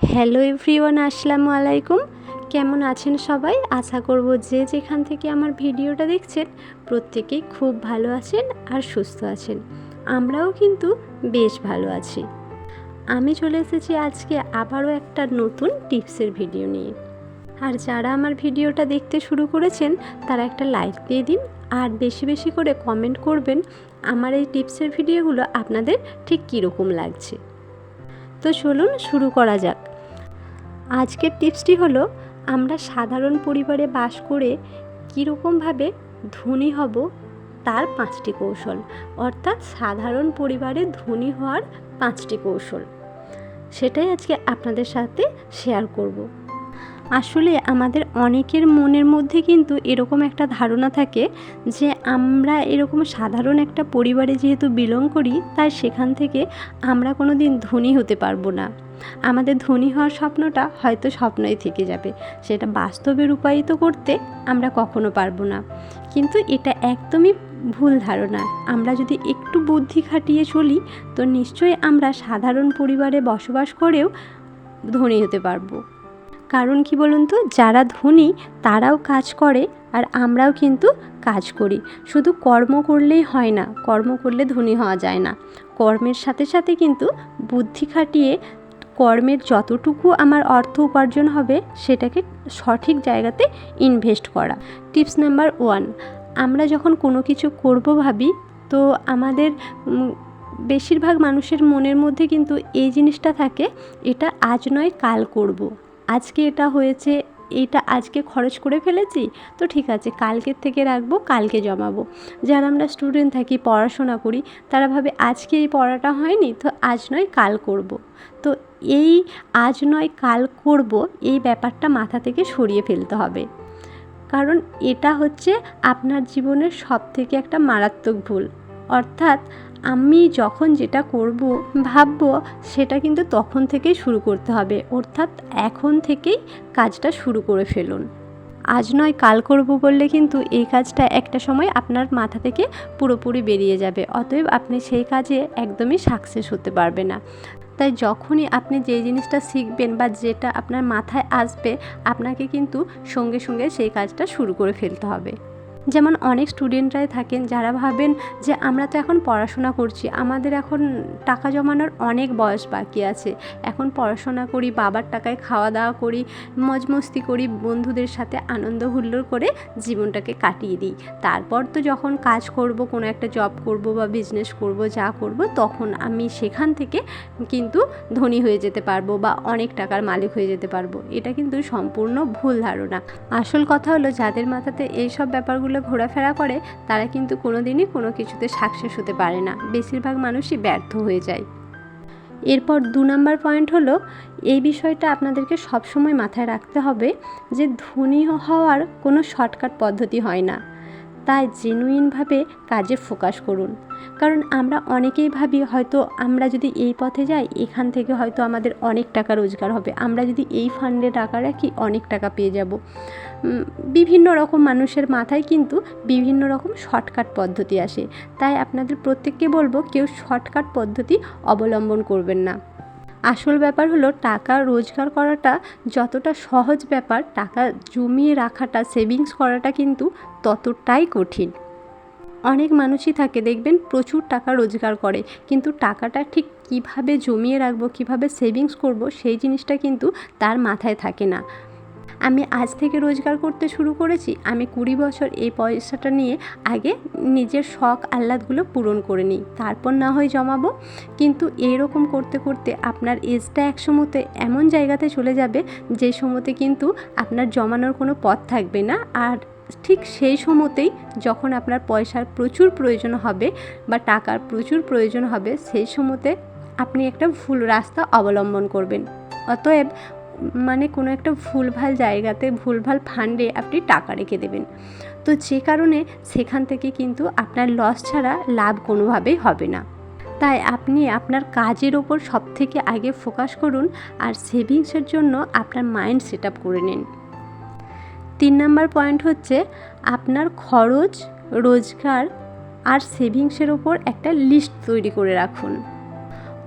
Hello everyone আসসালামু আলাইকুম। কেমন আছেন সবাই? আশা করব যে যেখান থেকে আমার ভিডিওটা দেখছেন, প্রত্যেকেই খুব ভালো আছেন আর সুস্থ আছেন। আমরাও কিন্তু বেশ ভালো আছি। আমি চলে এসেছি আজকে আবারও একটা নতুন টিপসের ভিডিও নিয়ে। আর যারা আমার ভিডিওটা দেখতে শুরু করেছেন, তারা একটা লাইক দিয়ে দিন আর বেশি বেশি করে কমেন্ট করবেন, আমার এই টিপসের ভিডিওগুলো আপনাদের ঠিক কীরকম লাগছে। তো চলুন শুরু করা যাক। আজকের টিপসটি হলো, আমরা সাধারণ পরিবারে বাস করে কীরকমভাবে ধনী হব তার পাঁচটি কৌশল, অর্থাৎ সাধারণ পরিবারে ধনী হওয়ার পাঁচটি কৌশল। সেটাই আজকে আপনাদের সাথে শেয়ার করব। আসলে আমাদের অনেকের মনের মধ্যে কিন্তু এরকম একটা ধারণা থাকে যে আমরা এরকম সাধারণ একটা পরিবারে যেহেতু বিলং করি, তাই সেখান থেকে আমরা কোনো দিন ধনী হতে পারব না। আমাদের ধনী হওয়ার স্বপ্নটা হয়তো স্বপ্নই থেকে যাবে। সেটা বাস্তবে রূপায়িত করতে আমরা কখনো পারব না। কিন্তু এটা একদমই ভুল ধারণা। আমরা যদি একটু বুদ্ধি খাটিয়ে চলি, তো নিশ্চয়ই আমরা সাধারণ পরিবারে বসবাস করেও ধনী হতে পারব। কারণ কি বলুন তো? যারা ধনী, তারাও কাজ করে আর আমরাও কিন্তু কাজ করি। শুধু কর্ম করলেই হয় না, কর্ম করলে ধনী হওয়া যায় না। কর্মের সাথে সাথে কিন্তু বুদ্ধি খাটিয়ে কর্মের যতটুকু আমার অর্থ উপার্জন হবে, সেটাকে সঠিক জায়গাতে ইনভেস্ট করা। টিপস নাম্বার ওয়ান, আমরা যখন কোনো কিছু করব ভাবি, তো আমাদের বেশিরভাগ মানুষের মনের মধ্যে কিন্তু এই জিনিসটা থাকে, এটা আজ নয়, কাল করব। আজকে এটা হয়েছে, এটা আজকে খরচ করে ফেলেছি? তো ঠিক আছে, কালকের থেকে রাখব, কালকে জমাবো। যারা আমরা স্টুডেন্ট থাকি, পড়াশোনা করি, তারা ভাবে আজকে এই পড়াটা হয়নি, তো আজ নয়, কাল করব। তো এই আজ নয়, কাল করব, এই ব্যাপারটা মাথা থেকে সরিয়ে ফেলতে হবে। কারণ এটা হচ্ছে আপনার জীবনের সব থেকে একটা মারাত্মক ভুল। অর্থাৎ আমি যখন যেটা করব, ভাববো, সেটা কিন্তু তখন থেকেই শুরু করতে হবে। অর্থাৎ এখন থেকেই কাজটা শুরু করে ফেলুন। আজ নয়, কাল করব বললে কিন্তু এই কাজটা একটা সময় আপনার মাথা থেকে পুরোপুরি বেরিয়ে যাবে। অতএব আপনি সেই কাজে একদমই সাকসেস হতে পারবে না। তাই যখনই আপনি যে জিনিসটা শিখবেন বা যেটা আপনার মাথায় আসবে, আপনাকে কিন্তু সঙ্গে সঙ্গে সেই কাজটা শুরু করে ফেলতে হবে। যেমন অনেক স্টুডেন্টরাই থাকেন যারা ভাবেন যে আমরা তো এখন পড়াশোনা করছি, আমাদের এখন টাকা জমানোর অনেক বয়স বাকি আছে। এখন পড়াশোনা করি, বাবার টাকায় খাওয়া দাওয়া করি মজ মস্তি করি, বন্ধুদের সাথে আনন্দ হুল্লোড় করে জীবনটাকে কাটিয়ে দিই। তারপর তো যখন কাজ করব, কোনো একটা জব করব বা বিজনেস করব, যা করব, তখন আমি সেখান থেকে কিন্তু ধনী হয়ে যেতে পারব বা অনেক টাকার মালিক হয়ে যেতে পারব। এটা কিন্তু সম্পূর্ণ ভুল ধারণা। আসল কথা হলো, যাদের মাথাতে এইসব ব্যাপারগুলো ঘোরাফেরা করে, তারা কিন্তু কোনো দিনই কোনো কিছুতে সাকসেস হতে পারে না। বেশিরভাগ মানুষই ব্যর্থ হয়ে যায়। এরপর দু নম্বর পয়েন্ট হলো, এই বিষয়টা আপনাদেরকে সবসময় মাথায় রাখতে হবে যে ধনী হওয়ার কোনো শর্টকাট পদ্ধতি হয় না। তাই জেনুইনভাবে কাজে ফোকাস করুন। কারণ আমরা অনেকেই ভাবি হয়তো আমরা যদি এই পথে যাই, এখান থেকে হয়তো আমাদের অনেক টাকা রোজগার হবে। আমরা যদি এই ফান্ডে টাকা রাখি, অনেক টাকা পেয়ে যাব। বিভিন্ন রকম মানুষের মাথায় কিন্তু বিভিন্ন রকম শর্টকাট পদ্ধতি আসে। তাই আপনাদের প্রত্যেককে বলব, কেউ শর্টকাট পদ্ধতি অবলম্বন করবেন না। আসল ব্যাপার হলো টাকা রোজগার করাটা যতটা সহজ ব্যাপার, টাকা জমিয়ে রাখাটা সেভিংস করাটা কিন্তু ততটাই কঠিন। অনেক মানুষই থাকে, দেখবেন প্রচুর টাকা রোজগার করে, কিন্তু টাকাটা ঠিক কীভাবে জমিয়ে রাখব, কীভাবে সেভিংস করব, সেই জিনিসটা কিন্তু তার মাথায় থাকে না। আমি আজ থেকে রোজগার করতে শুরু করেছি। আমি কুড়ি বছর এই পয়সাটা নিয়ে আগে নিজের শখ আহ্লাদগুলো পূরণ করে নিই। তারপর না হয় জমাবো। কিন্তু এরকম করতে করতে আপনার এজটা এক সময়তে এমন জায়গাতে চলে যাবে যে সময়তে কিন্তু আপনার জমানোর কোনো পথ থাকবে না। আর ঠিক সেই সময়তেই যখন আপনার পয়সার প্রচুর প্রয়োজন হবে বা টাকার প্রচুর প্রয়োজন হবে, সেই সময়তে আপনি একটা ভুল রাস্তা অবলম্বন করবেন। অতএব মানে কোনো একটা ভুলভাল জায়গাতে, ভুলভাল ফান্ডে আপনি টাকা রেখে দেবেন। তো যে কারণে সেখান থেকে কিন্তু আপনার লস ছাড়া লাভ কোনোভাবেই হবে না। তাই আপনি আপনার কাজের ওপর সব থেকে আগে ফোকাস করুন আর সেভিংসের জন্য আপনার মাইন্ড সেট আপ করে নিন। তিন নাম্বার পয়েন্ট হচ্ছে আপনার খরচ, রোজগার আর সেভিংসের ওপর একটা লিস্ট তৈরি করে রাখুন।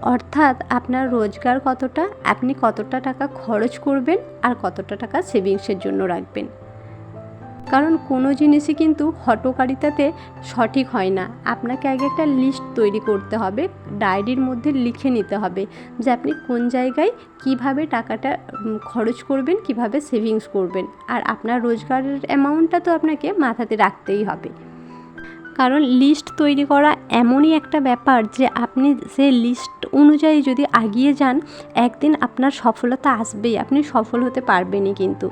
অর্থাৎ আপনার রোজগার কতটা, আপনি কতটা টাকা খরচ করবেন আর কতটা টাকা সেভিংসের জন্য রাখবেন। কারণ কোনো জিনিসই কিন্তু হটকারিতাতে সঠিক হয় না। আপনাকে আগে একটা লিস্ট তৈরি করতে হবে, ডায়েরির মধ্যে লিখে নিতে হবে যে আপনি কোন জায়গায় কীভাবে টাকাটা খরচ করবেন, কীভাবে সেভিংস করবেন। আর আপনার রোজগারের অ্যামাউন্টটা তো আপনাকে মাথাতে রাখতেই হবে। কারণ লিস্ট তৈরি করা এমনই একটা ব্যাপার যে আপনি সে লিস্ট অনুযায়ী যদি আগিয়ে যান, একদিন আপনার সফলতা আসবেই, আপনি সফল হতে পারবেনই কিন্তু।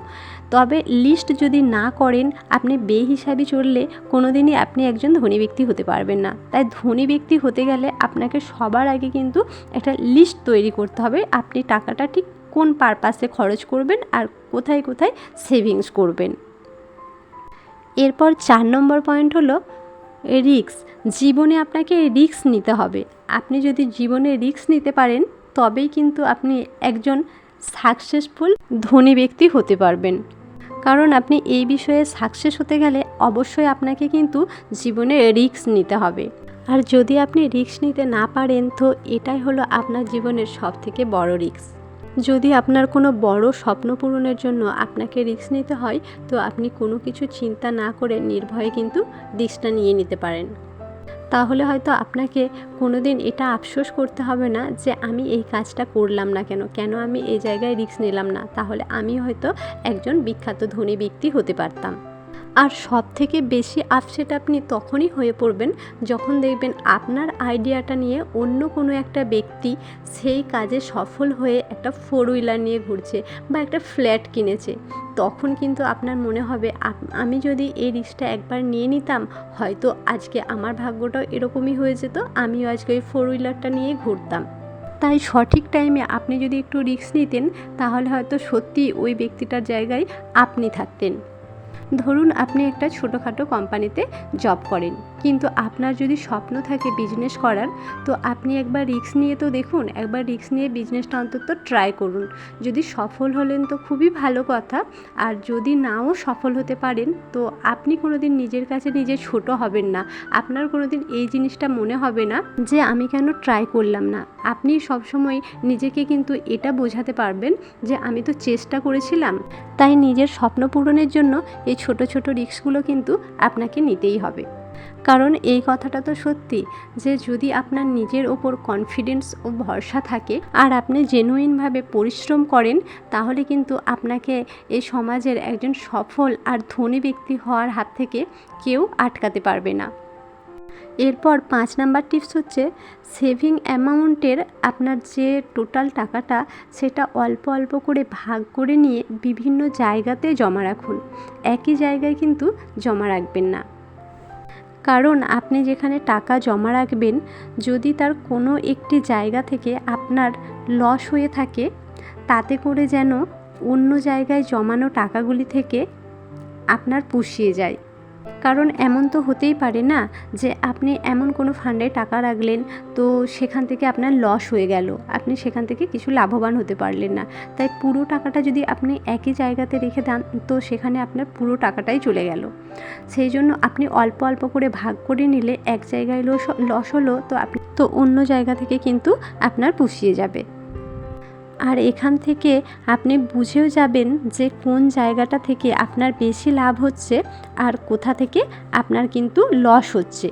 তবে লিস্ট যদি না করেন, আপনি বেহিসাবি চললে কোনো দিনই আপনি একজন ধনী ব্যক্তি হতে পারবেন না। তাই ধনী ব্যক্তি হতে গেলে আপনাকে সবার আগে কিন্তু একটা লিস্ট তৈরি করতে হবে। আপনি টাকাটা ঠিক কোন পারপাসে খরচ করবেন আর কোথায় কোথায় সেভিংস করবেন। এরপর চার নম্বর পয়েন্ট হলো রিক্স জীবনে আপনাকে রিক্স নিতে হবে। আপনি যদি জীবনে রিক্স নিতে পারেন, তবেই কিন্তু আপনি একজন সাকসেসফুল ধনী ব্যক্তি হতে পারবেন। কারণ আপনি এই বিষয়ে সাকসেস হতে গেলে অবশ্যই আপনাকে কিন্তু জীবনে রিক্স নিতে হবে। আর যদি আপনি রিক্স নিতে না পারেন, তো এটাই হলো আপনার জীবনের সবথেকে বড় রিক্স যদি আপনার কোনো বড় স্বপ্ন পূরণের জন্য আপনাকে রিস্ক নিতে হয়, তো আপনি কোনো কিছু চিন্তা না করে নির্ভয়ে কিন্তু রিস্কটা নিয়ে নিতে পারেন। তাহলে হয়তো আপনাকে কোনো দিন এটা আফসোস করতে হবে না যে আমি এই কাজটা করলাম না কেন? কেন আমি এই জায়গায় রিস্ক নিলাম না? তাহলে আমি হয়তো একজন বিখ্যাত ধনী ব্যক্তি হতে পারতাম। আর সব থেকে বেশি আপসেট আপনি তখনই হয়ে পড়বেন যখন দেখবেন আপনার আইডিয়াটা নিয়ে অন্য কোনো একটা ব্যক্তি সেই কাজে সফল হয়ে একটা ফোর হুইলার নিয়ে ঘুরছে বা একটা ফ্ল্যাট কিনেছে। তখন কিন্তু আপনার মনে হবে আমি যদি এই রিস্কটা একবার নিয়ে নিতাম, হয়তো আজকে আমার ভাগ্যটাও এরকমই হয়ে যেত, আমিও আজকে ওই ফোর হুইলারটা নিয়ে ঘুরতাম। তাই সঠিক টাইমে আপনি যদি একটু রিস্ক নিতেন, তাহলে হয়তো সত্যি ওই ব্যক্তিটার জায়গায় আপনি থাকতেন। ধরুন আপনি একটা ছোটোখাটো কোম্পানিতে জব করেন। কিন্তু আপনার যদি স্বপ্ন থাকে বিজনেস করার, তো আপনি একবার রিস্ক নিয়ে তো দেখুন, একবার রিস্ক নিয়ে বিজনেসটা অন্তত ট্রাই করুন। যদি সফল হলেন তো খুবই ভালো কথা, আর যদি নাও সফল হতে পারেন, তো আপনি কোনো দিন নিজের কাছে নিজে ছোট হবেন না। আপনার কোনো দিন এই জিনিসটা মনে হবে না যে আমি কেন ট্রাই করলাম না। আপনি সবসময় নিজেকে কিন্তু এটা বোঝাতে পারবেন যে আমি তো চেষ্টা করেছিলাম, তাই নিজের স্বপ্ন পূরণের জন্য এই ছোট ছোট রিস্কগুলো কিন্তু আপনাকে নিতেই হবে। কারণ এই কথাটা তো সত্যি যে যদি আপনার নিজের ওপর কনফিডেন্স ও ভরসা থাকে আর আপনি জেনুইনভাবে পরিশ্রম করেন, তাহলে কিন্তু আপনাকে এই সমাজের একজন সফল আর ধনী ব্যক্তি হওয়ার হাত থেকে কেউ আটকাতে পারবে না। এরপর পাঁচ নাম্বার টিপস হচ্ছে সেভিং অ্যামাউন্টের আপনার যে টোটাল টাকাটা, সেটা অল্প অল্প করে ভাগ করে নিয়ে বিভিন্ন জায়গাতে জমা রাখুন। একই জায়গায় কিন্তু জমা রাখবেন না। কারণ আপনি যেখানে টাকা জমা রাখবেন, যদি তার কোনো একটি জায়গা থেকে আপনার লস হয়ে থাকে, তাতে করে যেন অন্য জায়গায় জমানো টাকাগুলি থেকে আপনার পুষিয়ে যায়। কারণ এমন তো হতেই পারে না যে আপনি এমন কোনো ফান্ডে টাকা রাখলেন, তো সেখান থেকে আপনার লস হয়ে গেল। আপনি সেখান থেকে কিছু লাভবান হতে পারলেন না। তাই পুরো টাকাটা যদি আপনি একই জায়গাতে রেখে দেন, তো সেখানে আপনার পুরো টাকাটাই চলে গেল। সেই জন্য আপনি অল্প অল্প করে ভাগ করে নিলে এক জায়গায় লস লস হলো, তো আপনি, তো অন্য জায়গা থেকে কিন্তু আপনার পুষিয়ে যাবে। আর এখান থেকে আপনি বুঝেও যাবেন যে কোন জায়গাটা থেকে আপনার বেশি লাভ হচ্ছে আর কোথা থেকে আপনার কিন্তু লস হচ্ছে।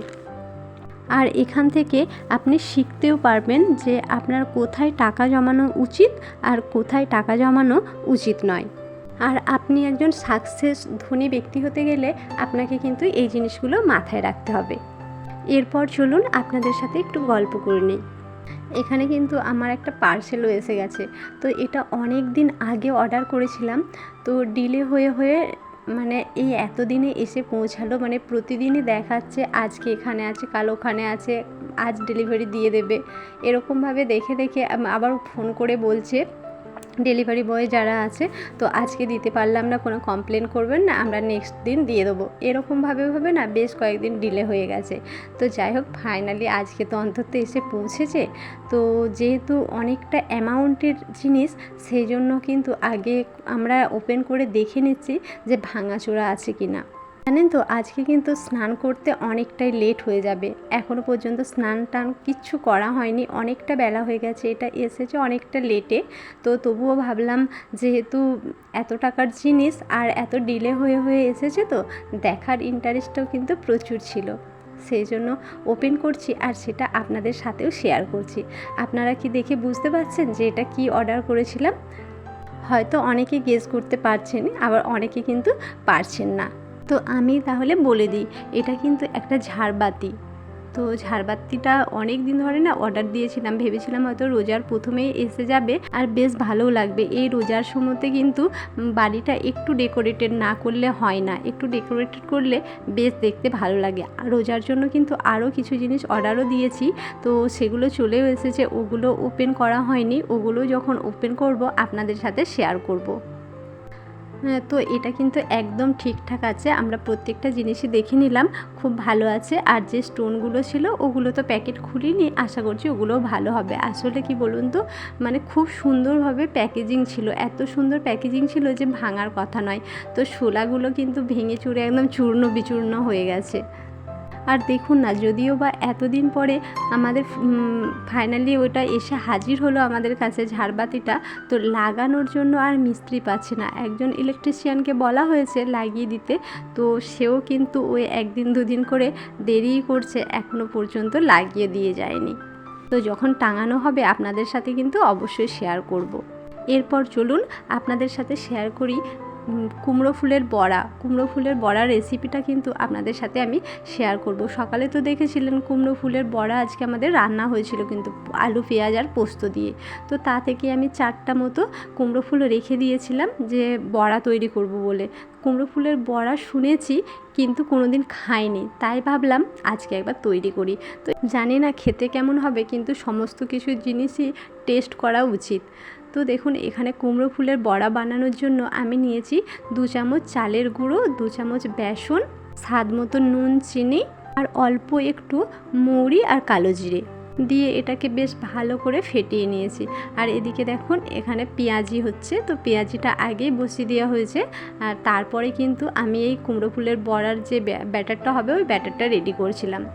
আর এখান থেকে আপনি শিখতেও পারবেন যে আপনার কোথায় টাকা জমানো উচিত আর কোথায় টাকা জমানো উচিত নয়। আর আপনি একজন সাকসেস ধনী ব্যক্তি হতে গেলে আপনাকে কিন্তু এই জিনিসগুলো মাথায় রাখতে হবে। এরপর চলুন আপনাদের সাথে একটু গল্প করে নিই। এখানে কিন্তু আমার একটা পার্সেলও এসে গেছে। তো এটা অনেক দিন আগে অর্ডার করেছিলাম। তো ডিলে হয়ে হয়ে মানে এই এতদিনে এসে পৌঁছালো। মানে প্রতিদিনই দেখাচ্ছে, আজকে এখানে আছে, কাল ওখানে আছে, আজ ডেলিভারি দিয়ে দেবে। এরকমভাবে দেখে দেখে আবার ফোন করে বলছে। ডেলিভারি বয় যারা আছে, তো আজকে দিতে পারলাম না, কোনো কমপ্লেন করবেন না, আমরা নেক্সট দিন দিয়ে দেবো। এরকমভাবে ভাবে না, বেশ কয়েকদিন ডিলে হয়ে গেছে। তো যাই হোক ফাইনালি আজকে তো অন্তত এসে পৌঁছেছে। তো যেহেতু অনেকটা অ্যামাউন্টের জিনিস, সেই জন্য কিন্তু আগে আমরা ওপেন করে দেখে নিচ্ছি যে ভাঙাচোরা আছে কি না জানেন তো, আজকে কিন্তু স্নান করতে অনেকটাই লেট হয়ে যাবে। এখনও পর্যন্ত স্নান টান কিচ্ছু করা হয়নি, অনেকটা বেলা হয়ে গেছে, এটা এসেছে অনেকটা লেটে তো তবুও ভাবলাম যেহেতু এত টাকার জিনিস আর এত ডিলে হয়ে হয়ে এসেছে তো, দেখার ইন্টারেস্টটাও কিন্তু প্রচুর ছিল। সেই জন্য ওপেন করছি আর সেটা আপনাদের সাথেও শেয়ার করছি। আপনারা কি দেখে বুঝতে পারছেন যে এটা কি অর্ডার করেছিলাম? হয়তো অনেকে গেস করতে পারছেন আবার অনেকে কিন্তু পারছেন না। তো আমি তাহলে বলে দিই, এটা কিন্তু একটা ঝাড়বাতি। তো ঝাড়বাতিটা অনেক দিন ধরে না অর্ডার দিয়েছিলাম, ভেবেছিলাম হয়তো রোজার প্রথমেই এসে যাবে আর বেশ ভালোও লাগবে। এই রোজার সময়তে কিন্তু বাড়িটা একটু ডেকোরেটেড না করলে হয় না, একটু ডেকোরেটেড করলে বেশ দেখতে ভালো লাগে। আর রোজার জন্য কিন্তু আরও কিছু জিনিস অর্ডারও দিয়েছি, তো সেগুলো চলেও এসেছে, ওগুলো ওপেন করা হয়নি, ওগুলো যখন ওপেন করব আপনাদের সাথে শেয়ার করব। তো এটা কিন্তু একদম ঠিকঠাক আছে। আমরা প্রত্যেকটা জিনিসই দেখে নিলাম, খুব ভালো আছে। আর যে স্টোনগুলো ছিল, ওগুলো তো প্যাকেট খুলিনি। আশা করছি ওগুলোও ভালো হবে। আসলে কি বলুন তো মানে খুব সুন্দরভাবে প্যাকেজিং ছিল। এত সুন্দর প্যাকেজিং ছিল যে ভাঙার কথা নয়। তো শোলাগুলো কিন্তু ভেঙে চুরে একদম চূর্ণ বিচূর্ণ হয়ে গেছে। আর দেখুন না, যদিও বা এতদিন পরে আমাদের ফাইনালি ওটা এসে হাজির হলো আমাদের কাছে ঝাড়বাতিটা, তো লাগানোর জন্য আর মিস্ত্রি পাচ্ছে না একজন ইলেকট্রিশিয়ানকে বলা হয়েছে লাগিয়ে দিতে, তো সেও কিন্তু ওই একদিন দুদিন করে দেরিই করছে এখনও পর্যন্ত লাগিয়ে দিয়ে যায়নি তো যখন টাঙানো হবে, আপনাদের সাথে কিন্তু অবশ্যই শেয়ার করব। এরপর চলুন আপনাদের সাথে শেয়ার করি কুমড়ো ফুলের বড়া। কুমড়ো ফুলের বড়া রেসিপিটা কিন্তু আপনাদের সাথে আমি শেয়ার করব। সকালে তো দেখেছিলেন কুমড়ো ফুলের বড়া আজকে আমাদের রান্না হয়েছিল কিন্তু আলু, পেঁয়াজ আর পোস্ত দিয়ে। তো তা থেকে আমি চারটা মতো কুমড়ো ফুল রেখে দিয়েছিলাম যে বড়া তৈরি করব বলে। কুমড়ো ফুলের বড়া শুনেছি কিন্তু কোনোদিন খাইনি। তাই ভাবলাম আজকে একবার তৈরি করি। তো জানি না খেতে কেমন হবে কিন্তু সমস্ত কিছু জিনিসই টেস্ট করা উচিত। তো দেখুন, এখানে কুমড়ো ফুলের বড়া বানানোর জন্য আমি নিয়েছি দু চামচ চালের গুঁড়ো, দু চামচ বেসন, স্বাদ মতো নুন, চিনি আর অল্প একটু মৌরি আর কালো জিরে। দিয়ে এটাকে বেশ ভালো করে ফেটিয়ে নিয়েছি। আর এদিকে দেখুন, এখানে পেঁয়াজি হচ্ছে। তো পেঁয়াজিটা আগেই বসিয়ে দেওয়া হয়েছে। আর তারপরে কিন্তু আমি এই কুমড়ো ফুলের বড়ার যে ব্য- ব্যাটারটা হবে, ওই ব্যাটারটা রেডি করছিলাম।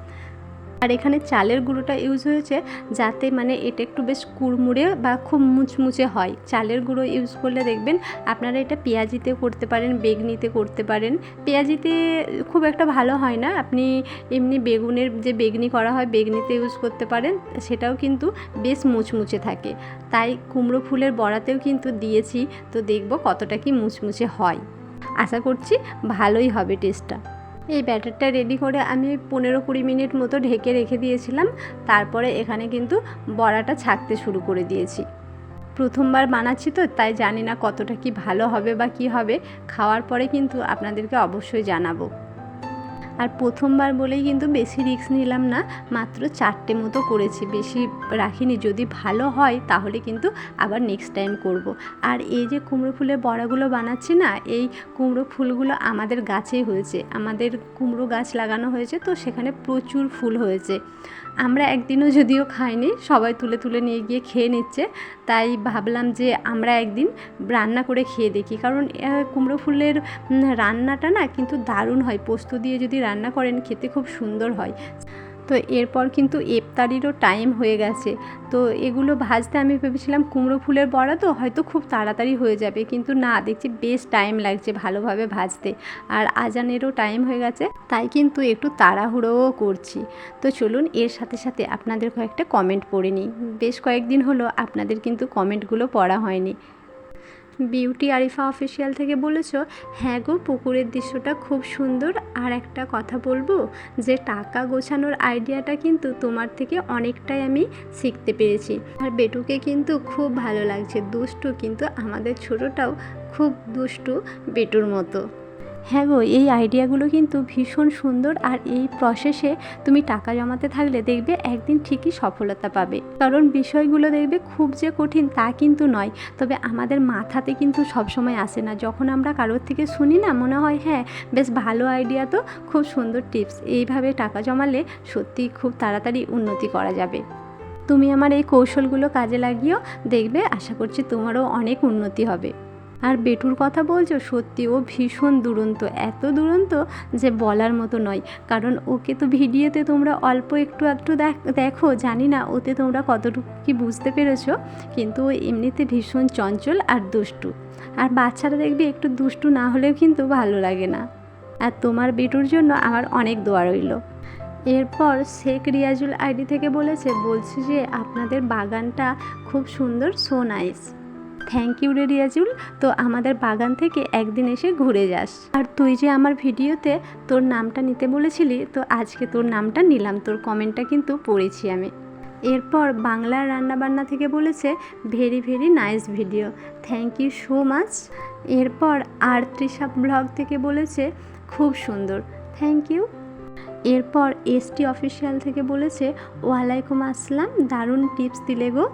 আর এখানে চালের গুঁড়োটা ইউজ হয়েছে যাতে মানে এটা একটু বেশ কুড়মুড়ে বা খুব মুচমুচে হয়। চালের গুঁড়ো ইউজ করলে দেখবেন আপনারা এটা পেঁয়াজিতে করতে পারেন, বেগনিতে করতে পারেন। পেঁয়াজিতে খুব একটা ভালো হয় না। আপনি এমনি বেগুনের যে বেগনি করা হয় বেগনিতে ইউজ করতে পারেন, সেটাও কিন্তু বেশ মুচমুচে থাকে। তাই কুমড়ো ফুলের বড়াতেও কিন্তু দিয়েছি, তো দেখব কতটা কি মুচমুচে হয়। আশা করছি ভালোই হবে টেস্টটা এই ব্যাটারটা রেডি করে আমি পনেরো কুড়ি মিনিট মতো ঢেকে রেখে দিয়েছিলাম। তারপরে এখানে কিন্তু বড়াটা ছাকতে শুরু করে দিয়েছি। প্রথমবার বানাচ্ছি তো, তাই জানি না কতটা কি ভালো হবে বা কি হবে। খাওয়ার পরে কিন্তু আপনাদেরকে অবশ্যই জানাব। আর প্রথমবার বলেই কিন্তু বেশি রিস্ক নিলাম না, মাত্র চারটে মতো করেছি। বেশি রাখিনি, যদি ভালো হয় তাহলে কিন্তু আবার নেক্সট টাইম করব। আর এই যে কুমড়ো ফুলের বড়াগুলো বানাচ্ছি না, এই কুমড়ো ফুলগুলো আমাদের গাছেই হয়েছে। আমাদের কুমড়ো গাছ লাগানো হয়েছে, তো সেখানে প্রচুর ফুল হয়েছে। আমরা একদিনও যদিও খাইনি, সবাই তুলে তুলে নিয়ে গিয়ে খেয়ে নিচ্ছে। তাই ভাবলাম যে আমরা একদিন রান্না করে খেয়ে দেখি। কারণ কুমড়ো ফুলের রান্নাটা না কিন্তু দারুণ হয়। পোস্ত দিয়ে যদি রান্না করেন খেতে খুব সুন্দর হয়। তো এরপর কিন্তু ইফতারিরও টাইম হয়ে গেছে। তো এগুলো ভাজতে আমি ভেবেছিলাম কুমড়ো ফুলের বড়া তো, হয়তো খুব তাড়াতাড়ি হয়ে যাবে। কিন্তু না, দেখছি বেশ টাইম লাগছে ভালোভাবে ভাজতে। আর আজানেরও টাইম হয়ে গেছে, তাই কিন্তু একটু তাড়াহুড়োও করছি। তো চলুন, এর সাথে সাথে আপনাদের কয়েকটা কমেন্ট পড়ে নিই। বেশ কয়েকদিন হলো আপনাদের কিন্তু কমেন্টগুলো পড়া হয়নি। বিউটি আরিফা অফিসিয়াল থেকে বলেছ হ্যাঁ গো, পুকুরের দৃশ্যটা খুব সুন্দর। আর একটা কথা বলব, যে টাকা গোছানোর আইডিয়াটা কিন্তু তোমার থেকে অনেকটাই আমি শিখতে পেরেছি। আর বেটুকে কিন্তু খুব ভালো লাগছে, দুষ্টু কিন্তু আমাদের ছোটোটাও খুব দুষ্টু বেটুর মতো। হ্যাঁ গো, এই আইডিয়াগুলো কিন্তু ভীষণ সুন্দর আর এই প্রসেসে তুমি টাকা জমাতে থাকলে দেখবে একদিন ঠিকই সফলতা পাবে। কারণ বিষয়গুলো দেখবে খুব যে কঠিন তা কিন্তু নয়, তবে আমাদের মাথাতে কিন্তু সবসময় আসে না। যখন আমরা কারোর থেকে শুনি না, মনে হয় হ্যাঁ বেশ ভালো আইডিয়া তো, খুব সুন্দর টিপস। এইভাবে টাকা জমালে সত্যি খুব তাড়াতাড়ি উন্নতি করা যাবে। তুমি আমার এই কৌশলগুলো কাজে লাগিয়েও দেখবে, আশা করছি তোমারও অনেক উন্নতি হবে। আর বেটুর কথা বলছো? সত্যি, ও ভীষণ দুরন্ত। এত দুরন্ত যে বলার মতো নয়। কারণ ওকে তো ভিডিওতে তোমরা অল্প একটু একটু দেখো জানি না ওতে তোমরা কতটুকু কি বুঝতে পেরেছ, কিন্তু ও এমনিতে ভীষণ চঞ্চল আর দুষ্টু। আর বাচ্চারা দেখবি একটু দুষ্টু না হলেও কিন্তু ভালো লাগে না। আর তোমার বেটুর জন্য আমার অনেক দোয়া রইল। এরপর শেখ রিয়াজুল আইডি থেকে বলেছে, বলছি যে আপনাদের বাগানটা খুব সুন্দর সো নাইস থ্যাংক ইউ রে রিয়াজুল, তো আমাদের বাগান থেকে একদিন এসে ঘুরে যাস। আর তুই যে আমার ভিডিওতে তোর নামটা নিতে বলেছিলি, তো আজকে তোর নামটা নিলাম, তোর কমেন্টটা কিন্তু পড়েছি আমি। এরপর বাংলার রান্নাবান্না থেকে বলেছে very very nice video thank you so much এরপর আর তৃষা ব্লগ থেকে বলেছে, খুব সুন্দর থ্যাংক ইউ এরপর এসটি অফিসিয়াল থেকে বলেছে, ওয়ালাইকুম আসসালাম, দারুণ টিপস দিলে গো।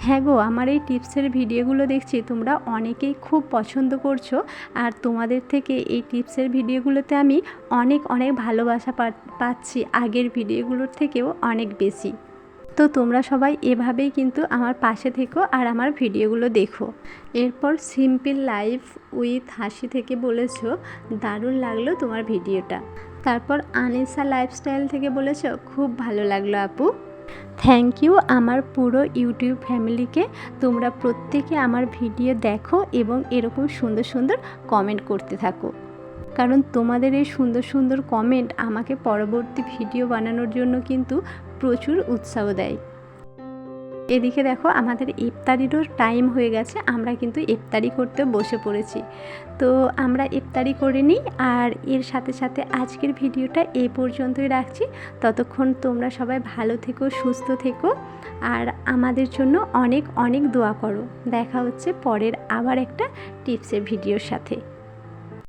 হ্যাঁ গো, আমার এই টিপসের ভিডিওগুলো দেখছি, তোমরা অনেকেই খুব পছন্দ করছ। আর তোমাদের থেকে এই টিপসের ভিডিওগুলোতে আমি অনেক অনেক ভালোবাসা পাচ্ছি। আগের ভিডিওগুলোর থেকেও অনেক বেশি। তো তোমরা সবাই এভাবেই কিন্তু আমার পাশে থেকো আর আমার ভিডিওগুলো দেখো। এরপর সিম্পল লাইফ উইথ হাসি থেকে বলেছ, দারুণ লাগল তোমার ভিডিওটা। তারপর আনিসা লাইফস্টাইল থেকে বলেছ, খুব ভালো লাগল আপু। থ্যাংক ইউ আমার পুরো ইউটিউব ফ্যামিলিকে তোমরা প্রত্যেকে আমার ভিডিও দেখো এবং এরকম সুন্দর সুন্দর কমেন্ট করতে থাকো। কারণ তোমাদের এই সুন্দর সুন্দর কমেন্ট আমাকে পরবর্তী ভিডিও বানানোর জন্য কিন্তু প্রচুর উৎসাহ দেয়। এদিকে দেখো আমাদের ইফতারিরও টাইম হয়ে গেছে, আমরা কিন্তু ইফতারি করতে বসে পড়েছি। তো আমরা ইফতারি করে নিই আর এর সাথে সাথে আজকের ভিডিওটা এই পর্যন্তই রাখছি। ততক্ষণ তোমরা সবাই ভালো থেকো, সুস্থ থেকো আর আমাদের জন্য অনেক অনেক দোয়া করো। দেখা হচ্ছে পরের আবার একটা টিপসের ভিডিওর সাথে।